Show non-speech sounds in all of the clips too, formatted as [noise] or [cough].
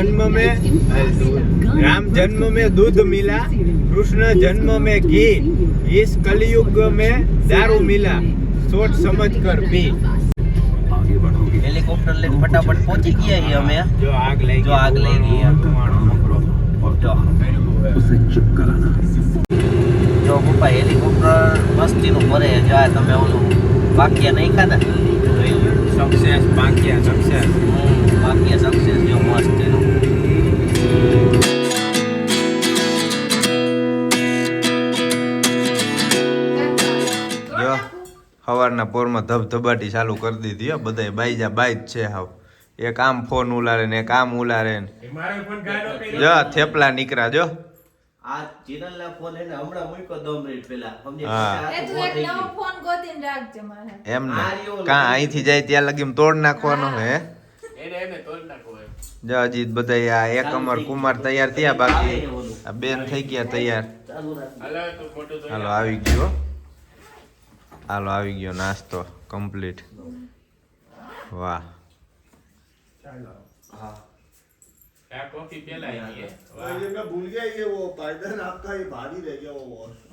જન્મ મેં રામ જન્મ મે દૂધ મિલા કૃષ્ણ જન્મ મેં ઘી. ઈસ કલયુગ મેં દારૂ મિલા. સોચ સમજ કર પી. હેલિકોપ્ટર લઈને ફટાફટ પહોંચી ગયા હી અમે. જો આગ લઈ જો આગ લઈ ગઈ. જો પપ્પા હેલિકોપ્ટર મસ્તીનું ભરે જો તમે ઓલું વાક્ય નહીં ખાધા પોરમાં ધબધબાટી ચાલુ કરી દીધી હો બધાય બાઈજા બાઈ જ છે હાવ. એક આમ ફોન ઉલારે ને એક આમ ઉલારે ને. જો થેપલા નીકળ્યા જો. આ ચિરનના ફોન એને હમણાં મૂક્યો દો મિનિટ પહેલા. સમજે? હા. આ એ તો તું એક નવો ફોન ગોતીને રાખજે મારે. એમ ને. કાં અહીંથી જાય ત્યાં લગી તોડ નાખવાનો હે? જો અજીત બધા આ એક અમર કુમાર તૈયાર થયા બાકી આ બેન થઈ ગયા તૈયાર. ચાલુ હાલો આવી ગયો હો. હાલો આવી ગયો નાસ્તો કમ્પ્લીટ વાહ.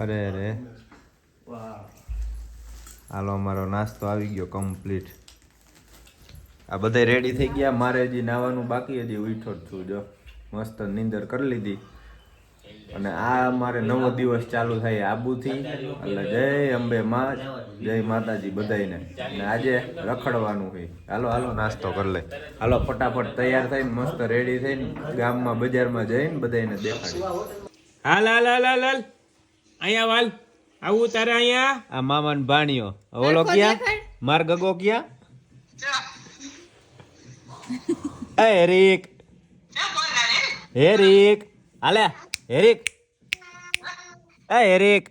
અરે અરે. હાલો અમારો નાસ્તો આવી ગયો કમ્પ્લીટ આ બધા રેડી થઈ ગયા. મારે હજી નાવાનું બાકી હજી ઉઠો છું જો. મસ્ત નીંદર કરી લીધી. અને આ અમારે નવો દિવસ ચાલુ થાય આબુથી. એટલે જય અંબે માં જય માતાજી બધાને અને આજે રખડવાનું હોય હાલો હાલો. નાસ્તો કરી લે. હાલો ફટાફટ તૈયાર થઈને મસ્ત રેડી થઈને ગામમાં બજારમાં જઈને બધાને દેખાડી હાલ હાલ હાલ હાલ હાલ. અહીંયા વાલ. આવું તારે અહીંયા? આ મામાન ભાણિયો ઓલો ક્યાં? માર ગગો ક્યાં? એ હેરિક હેરિક હાલે. હેરિક એ હેરિક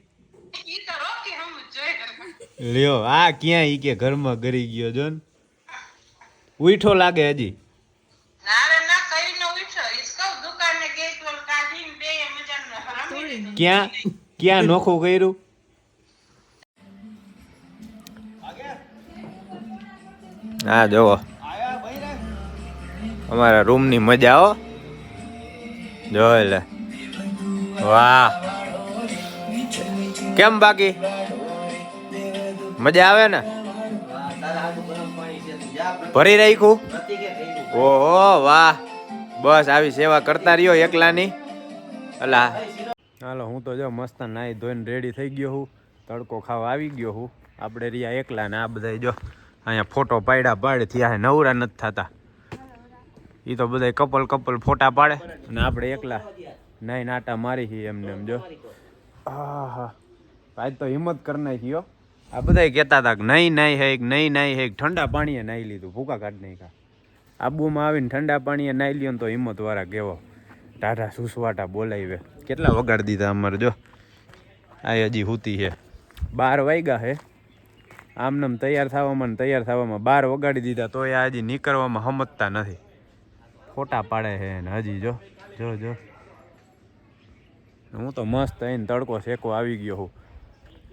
લ્યો આ ક્યાં ઈ કે ઘરમાં ગરી ગયો જો ને. ઉઠો લાગે હજી. ક્યાં ક્યાં નોખું કર્યું? હા જોવો. અમારા રૂમની મજા આવો જો એટલે વાહ. કેમ બાકી? મજા આવે ને? ભરી રાખ્યું? ઓહો, વાહ. બસ, આવી સેવા કરતા રહ્યો એકલાની. અલા. હાલો, હું તો જો મસ્ત નાઈ ધોઈને રેડી થઈ ગયો હું. તડકો ખાવા આવી ગયો હું. આપણે રહ્યા એકલા ને આ બધા જો અહીંયા ફોટો પાડ્યા પાડે, થયા નવરા નથી થતા. એ તો બધા કપલ કપલ ફોટા પાડે. અને આપણે એકલા. નાઈ નાટા મારી છીએ એમને એમ જો. આહા. આજ તો હિંમત કરી નાખી હો. આ બધા કહેતા હતા કે નહીં નહીં હે નહીં નહીં હે ઠંડા પાણીએ નાહી લીધું. ભૂકા કાઢ નહીં કા આબુમાં આવીને ઠંડા પાણીએ નાહી લ્યો તો હિંમત વાળા કેવો. ટાઢા સુસવાટા બોલાવે. કેટલા વગાડી દીધા અમારે જો. આ હજી હુતી છે બાર વાગ્યા હે. આમનામ તૈયાર થવામાં ને તૈયાર થવામાં બાર વગાડી દીધા તો એ હજી નીકળવામાં સમજતા નથી. ફોટા પાડે છે હજી જો. જો જો. હું તો મસ્ત અહીં તડકો શેકો આવી ગયો હું.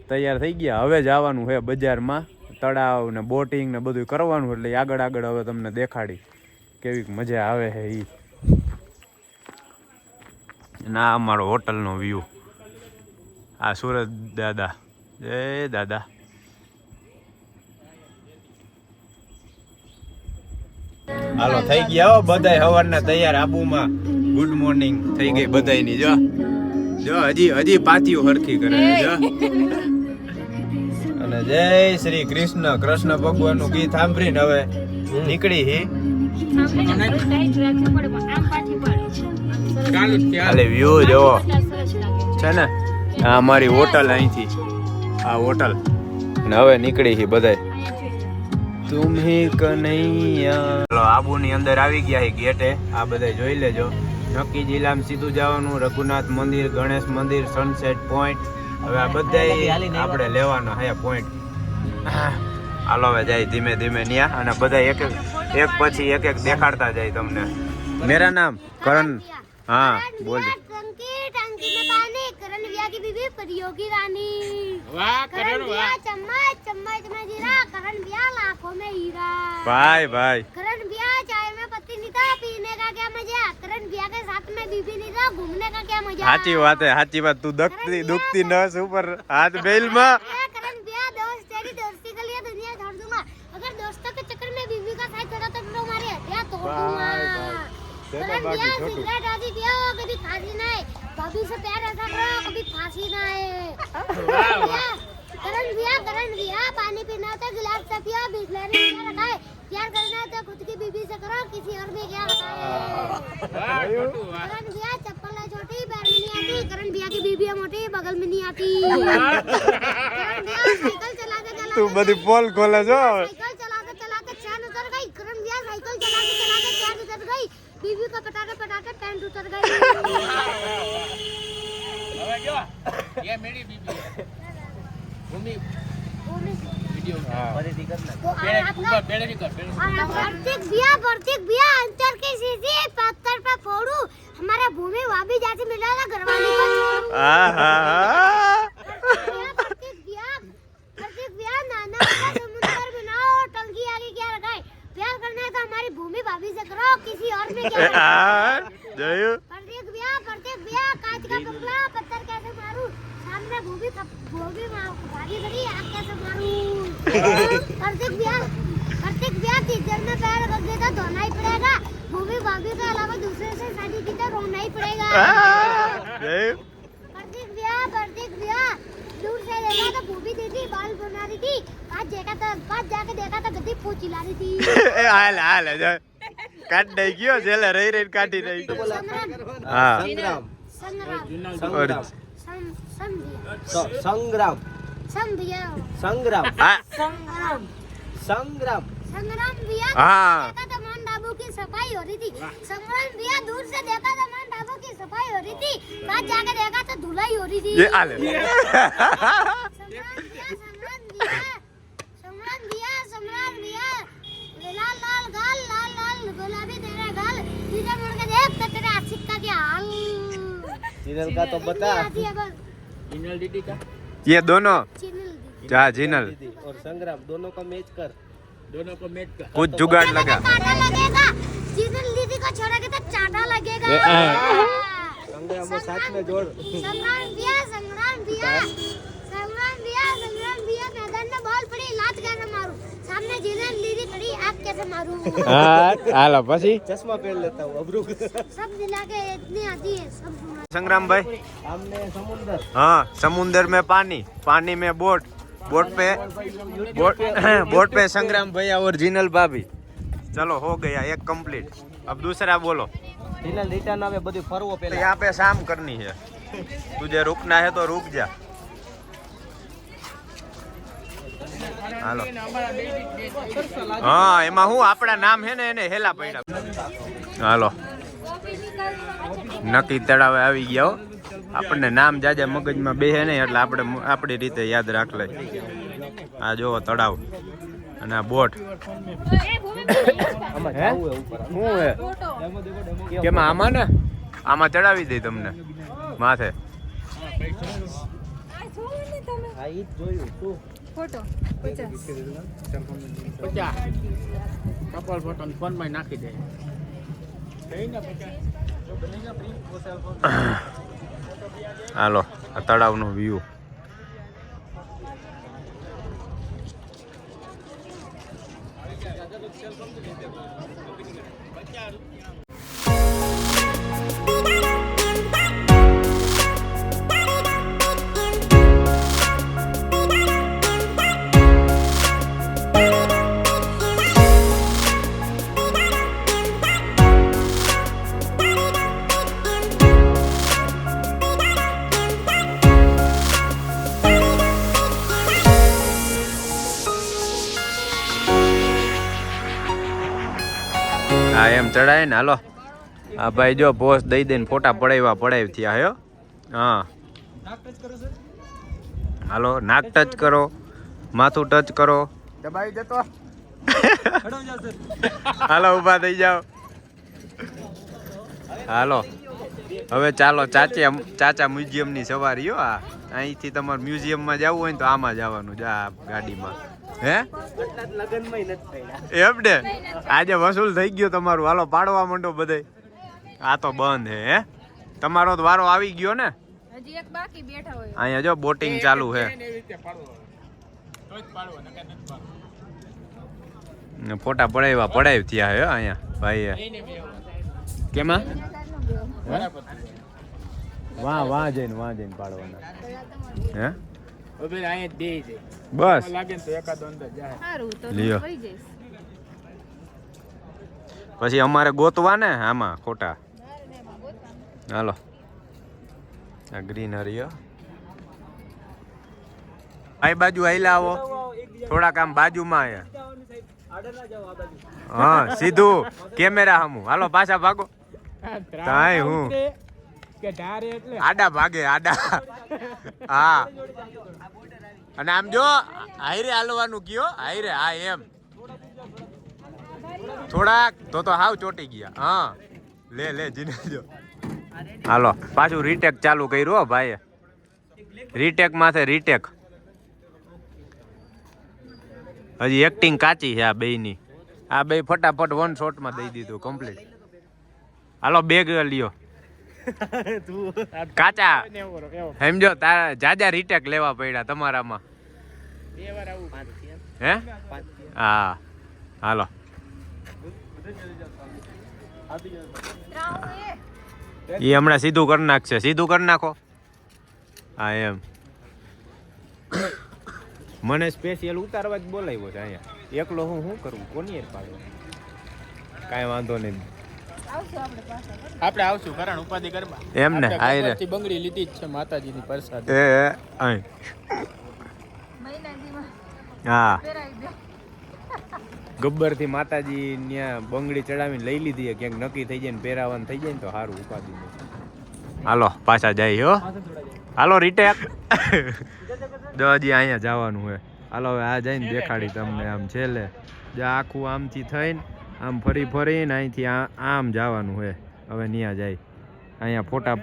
તૈયાર થઈ ગયા. હવે જવાનું છે બજારમાં. તળાવ ને બોટિંગ ને બધું કરવાનું એટલે આગળ આગળ હવે તમને દેખાડી કેવી મજા આવે છે એ ના અમારો હોટલનો વ્યૂ આ સુરત દાદા. એ દાદા. હાલો, થઈ ગયા હો બધાય સવારના તૈયાર આબુમાં. ગુડ મોર્નિંગ થઈ ગઈ બધાની જો. જો હજી હજી પાતિયું હરખી કરે જો. અને જય શ્રી કૃષ્ણ કૃષ્ણ ભગવાનનું ગીત સાંભળીને હવે નીકળી હી. ખાલી વ્યૂ જોવો છે ને આ અમારી હોટલ અહીંથી. આ હોટલ. અને હવે નીકળી હી બધાય. તુમ્હી કનૈયા. આબુ આબુની અંદર આવી ગયા હી ગેટે. આ બધા જોઈ લેજો. નક્કી જિલ્લામાં સીધું જવાનું રઘુનાથ મંદિર ગણેશ મંદિર સનસેટ પોઈન્ટ હવે આ બધા આપણે લેવાના હે પોઈન્ટ હાલો હવે જાય ધીમે ધીમે ન્યા અને બધા એક એક એક પછી એક એક દેખાડતા જાય તમને. મેરા નામ કરણ. हाँ, करण बोल व्याह टंकी टंकी में पानी करण व्याह की बीवी परियों की रानी વાહ करण व्याह चम्मच चम्मच में जीरा करण व्याह लाखों में हीरा ભાઈ ભાઈ करण व्याह चाय में पत्ती नहीं था पीने का क्या मजा करण व्याह के साथ में बीबी नहीं था घूमने का क्या मजा સાચી વાત હે સાચી વાત તું દુખતી દુખતી નસ ઉપર હાથ બેલ માં मैं करण व्याह दोस्त तेरी दोस्ती के लिए दुनिया छोड़ दूंगा अगर दोस्तों के चक्कर में बीवी का साथ छोड़ा तो तुम्हारी हत्या तोड़ दूंगा चलो करण बाकी व्याह छोटू। सिगरेट आदि पियो कभी फांसी ना है भाभी से प्यार ऐसा करो कभी फांसी ना है करण व्याह करण व्याह पानी पीना हो तो गिलास से पियो बिस्लरी में रखा है प्यार करना है तो खुद की बीवी से करो किसी और में क्या रखा है करण भैया चप्पल है छोटी पैर में नहीं आती करण भैया की बीबी है मोटी बगल में नहीं आती करण भैया साइकिल चलाते चलाते ये मेरी बीबी है। भूमि वीडियो तो परे कर ना बेड़े भी बेड़े कर प्रत्येक बिया प्रत्येक बिया अंतर के सीधे पत्थर पर फोड़ू। हमारा भूमि वहाँ भी जाके मिला ना घरवाली को आ प्रत्येक बिया प्रत्येक बिया नाना करना है तो हमारी भूमि भाभी से करो किसी और में क्या [laughs] जय भी तब वो भी मार भागी बड़ी आप कैसे मारूं? कार्तिक भैया कार्तिक भैया टीचर ने पैर रख दिया था धोना ही पड़ेगा। वो भी भाभी के अलावा दूसरे से शादी की तो रोना ही पड़ेगा। कार्तिक भैया कार्तिक भैया दूर से देखा तो वो भी दीदी बाल बना रही थी पास देखा तो, था पास जाके देखा तो था गद्दी पूछ चिल्ला रही थी। [laughs] आल आल जा। काट नहीं क्यों? जेल रही रही काटी नहीं हाँ। संग्राम। संग्राम। और સંગ્રામ सम सम भैया સ- સંગ્રામ सम भैया સંગ્રામ હા संग्राम સંગ્રામ संग्राम भैया हाँ। देखा तो मान डाबू की सफाई हो रही थी संग्राम भैया दूर से देखा तो मान डाबू की सफाई हो रही थी पास जाके देखा तो धुलाई हो रही थी એ હાલે चैनल का तो बता चैनल दीदी का ये दोनों हाँ जिनल और संग्राम दोनों का मैच कर दोनों को मैच कर कुछ जुगाड़ लगा काटा लगेगा जिनल दीदी को छोड़ा के तो चाटा लगेगा संग्राम को साथ में जोड़ संग्राम दिया संग्राम दिया खड़ी आग कैसे मारूं હા હાલો પછી चश्मा पहन लेता हूँ अब रुक सब मिला के इतनी आती है सब सुना संग्राम भाई सामने समुंदर हाँ समुंदर में पानी पानी में बोट बोट पे बोट [clears throat] बोट पे संग्राम भैया और जीनल भाभी चलो हो गया एक कंप्लीट अब दूसरा बोलो जिनल रिटर्न આવે બધું ફરવો तो પહેલા यहाँ पे शाम करनी है तुझे रुकना है तो रुक जा હાલો. હા એમાં હું આપણા નામ છે ને એને હેલા પડ્યા. હાલો. નક્કી તળાવે આવી ગયા. હો આપણને નામ જાજા મગજમાં બેહે નહીં એટલે આપણે આપણી રીતે યાદ રાખ લે આ જોવો તળાવ અને આ બોટ. આમાં હે? હે હે? કેમાં આમાં ને? આમાં ચડાવી દઈ તમને માથે. હા ઈ જ જોયું તું ફોટો? પચાસ. પચાસ. કપલ ફોટો ફોનમાં નાખી દે. હાલો આ તળાવનો વ્યૂ એમ ચડાય ને હાલો. હા ભાઈ જો પોસ્ટ દઈ દઈને ફોટા પડાવ્યા પડાવી થયા હયો હા. હાલો નાક ટચ કરો માથું ટચ કરો. દબાવી દેતો હાલો ઊભા થઈ જાઓ. હાલો. હવે ચાલો ચાચી ચાચા મ્યુઝિયમની સવારી હો આ. અહીંથી તમારે મ્યુઝિયમમાં જવું હોય ને તો આમાં જવાનું જા આ ગાડીમાં. હે? એમ ને આજે વસૂલ થઈ ગયો તમારું. હાલો પાડવા માંડો બધે. આ તો બંધ હે હે? તમારો તો વારો આવી ગયો ને? હજી એક બાકી બેઠા હોય. અહીંયા જો બોટિંગ ચાલુ છે ને ફોટા પડાવ્યા પડાવી થયા હે અહીંયા ભાઈ કેમાં? વાહ વાહ જઈને વાહ જઈને પાડવાના. હે? બસ. સારું તો લ્યો. જઈશ. પછી અમારે ગોતવા ને આમાં ખોટા. હાલો. આ ગ્રીન હરિયો આ બાજુ આયલા આવો. થોડાક આમ બાજુમાં આયા. હા સીધું કેમેરા હમું. હાલો પાછા ભાગો. તાય હું. આડા ભાગે, આડા. હા. અને આમ જો, હાઈરે હાલવાનું કયો? હાઈરે, હા, એમ. થોડાક, તો તો હાવ ચોટી ગયા. હા. લે લે, જીને જો. હાલો, પાછું રીટેક ચાલુ કર્યું, હો, ભાઈએ. રીટેક માથે રીટેક હજી એક્ટિંગ કાચી છે આ બેની આ બે ફટાફટ વન શોટમાં દઈ દીધું કમ્પ્લીટ હાલો બેગ લ્યો. [laughs] કાચા. સમજો તારા જાજા રીટેક લેવા પડ્યા તમારામાં. હે? હા. હાલો. એ હમણાં સીધું કરી નાખશે. સીધું કરી નાખો. હા એમ. મને સ્પેશિયલ ઉતારવા જ બોલાવ્યો છે અહીંયા. એકલો હું શું કરું? કોની યાર પાડો કાંઈ વાંધો નહીં. આપણે પાછા આવશું કારણ ઉપાધિ કરવા એમ ને આઈ રે બંગડી લીધી જ છે માતાજીની પ્રસાદ. એ એ, અહીં. હા. ગબ્બરથી માતાજી ત્યાં બંગડી ચડાવીને લઈ લીધી ક્યાંક નક્કી થઈ જાય ને પહેરાવાનું થઈ જાય ને તો સારું ઉપાધિ હાલો પાછા જાય હો. હાલો રીટેક. જો હજી અહીંયા જવાનું હોય. હાલો હવે આ જઈને દેખાડી તમને આમ છેલ્લે. જે આખું આમથી થઈને આમ ફરી ફરીને અહીંથી આમ જવાનું છે હવે ત્યાં જાય. અહીંયા ફોટા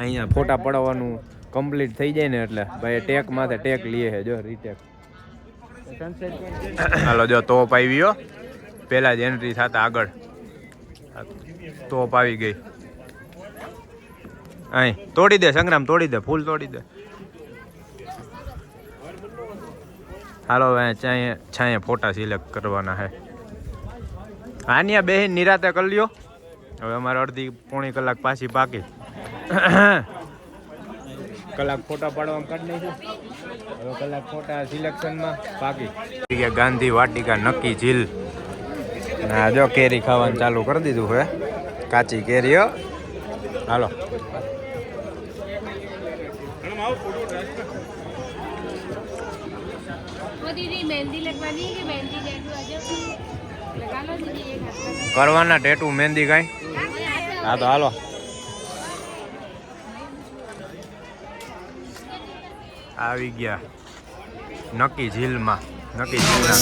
અહીંયા ફોટા પડાવવાનું કમ્પ્લીટ થઈ જાય ને એટલે. ભાઈ ટેક માથે ટેક લઈએ છે જો રીટેક હાલો, જો તોપ આવી ગયો. પહેલાં જ એન્ટ્રી થતા આગળ. તોપ આવી ગઈ. અહીં, તોડી દે, સંગ્રામ, તોડી દે, ફૂલ તોડી દે. હાલો, હવે છાંયે ફોટા સિલેક્ટ કરવાના છે હાનિયા બેહીન નિરાતે કરી લ્યો. હવે અમારે અડધી પોણી કલાક પાછી પાકી [coughs] કલાક ફોટા પાડવામાં કાઢ નાખ્યું. હવે કલાક ફોટા સિલેક્શનમાં પાકી ગયા ગાંધી વાટિકા નક્કી ઝીલ. ના જો કેરી ખાવાનું ચાલુ કરી દીધું હવે કાચી કેરીઓ. હાલો. દીદી મહેંદી લગવાની કે મહેંદી કરવાના ટેટુ મહેંદી કાંઈ? હા તો હાલો. આવી ગયા. નક્કી ઝીલમાં. નક્કી ઝીલના